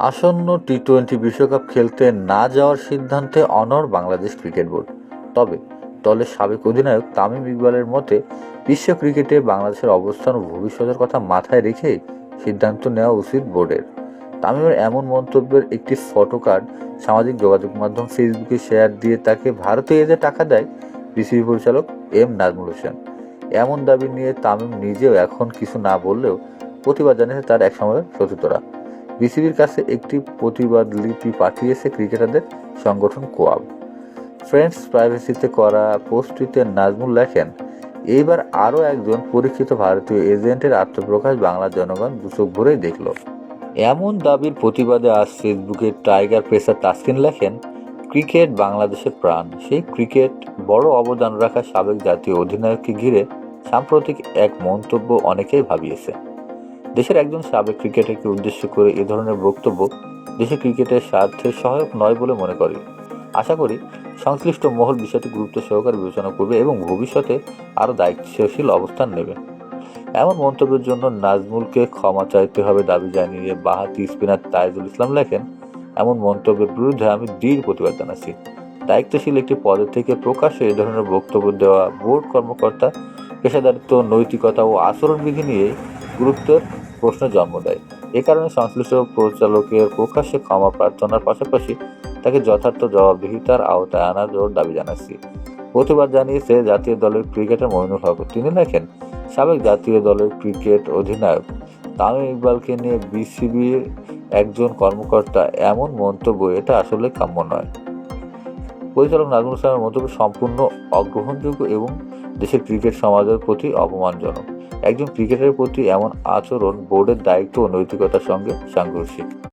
আসন্ন T twenty বিশ্বকাপ খেলতে না যাওয়ার সিদ্ধান্তে অনড় বাংলাদেশ ক্রিকেট বোর্ড। তবে, দলের সাবেক অধিনায়ক তামিম ইকবালের মতে, বিশ্ব ক্রিকেটে বাংলাদেশের অবস্থান ও ভবিষ্যতের কথা মাথায় রেখে সিদ্ধান্ত নেওয়া উচিত বোর্ডের। তামিমের এমন মন্তব্যের একটি ফটো কার্ড সামাজিক যোগাযোগ মাধ্যম ফেসবুকে শেয়ার দিয়ে তাকে ভারতে এদের টাকা দেয় বিসিবি পরিচালক এম নাজমুল হোসেন। এমন দাবি নিয়ে তামিম নিজেও এখন কিছু না বললেও প্রতিবাদ জানিয়েছে তার একসময়ের সতীর্থরা বিসিবির কাছে একটি প্রতিবাদ লিপি পাঠিয়েছে ক্রিকেটারদের সংগঠন কোয়াব। ফ্রেন্ডস প্রাইভেসিতে করা পোস্টটিতে নাজমুল লেখেন, এইবার আরও একজন পরীক্ষিত ভারতীয় এজেন্টের আত্মপ্রকাশ বাংলার জনগণ দুচোখ ভরেই দেখল। এমন দাবির প্রতিবাদে আজ ফেসবুকে টাইগার প্রেসার তাসকিন লেখেন, ক্রিকেট বাংলাদেশের প্রাণ। সেই ক্রিকেট বড় অবদান রাখা সাবেক জাতীয় অধিনায়ককে ঘিরে সাম্প্রতিক এক মন্তব্য অনেকেই ভাবিয়েছে। দেশের একজন সাবেক ক্রিকেটারকে উদ্দেশ্য করে এ ধরনের বক্তব্য দেশের ক্রিকেটের স্বার্থে সহায়ক নয় বলে মনে করি। আশা করি সংশ্লিষ্ট মহল বিষয়টি গুরুত্ব সহকারে বিবেচনা করবে এবং ভবিষ্যতে আরও দায়িত্বশীল অবস্থান নেবে। এমন মন্তব্যের জন্য নাজমুলকে ক্ষমা চাইতে হবে দাবি জানিয়ে বাহাতি স্পিনার তাইজুল ইসলাম লেখেন, এমন মন্তব্যের বিরুদ্ধে আমি দৃঢ় প্রতিবাদ জানাচ্ছি। দায়িত্বশীল একটি পদে থেকে প্রকাশ্যে এ ধরনের বক্তব্য দেওয়া বোর্ড কর্মকর্তা, পেশাদারিত্ব, নৈতিকতা ও আচরণবিধি নিয়ে গুরুত্বের প্রশ্ন জন্ম দেয়। এ কারণে সংশ্লিষ্ট পরিচালকের প্রকাশ্যে ক্ষমা প্রার্থনার পাশাপাশি তাকে যথার্থ জবাবদিহিতার আওতায় আনার জোর দাবি জানাচ্ছি। প্রতিবাদ জানিয়েছে জাতীয় দলের ক্রিকেটার মইনুল হক। তিনি লেখেন, সাবেক জাতীয় দলের ক্রিকেট অধিনায়ক তামিম ইকবালকে নিয়ে বিসিবির একজন কর্মকর্তা এমন মন্তব্য, এটা আসলে কাম্য নয়। পরিচালক নাজমুল ইসলামের মন্তব্য সম্পূর্ণ অগ্রহণযোগ্য এবং দেশের ক্রিকেট সমাজের প্রতি অপমানজনক। একজন ক্রিকেটারের প্রতি এমন আচরণ বোর্ডের দায়িত্ব ও নৈতিকতার সঙ্গে সাংঘর্ষিক।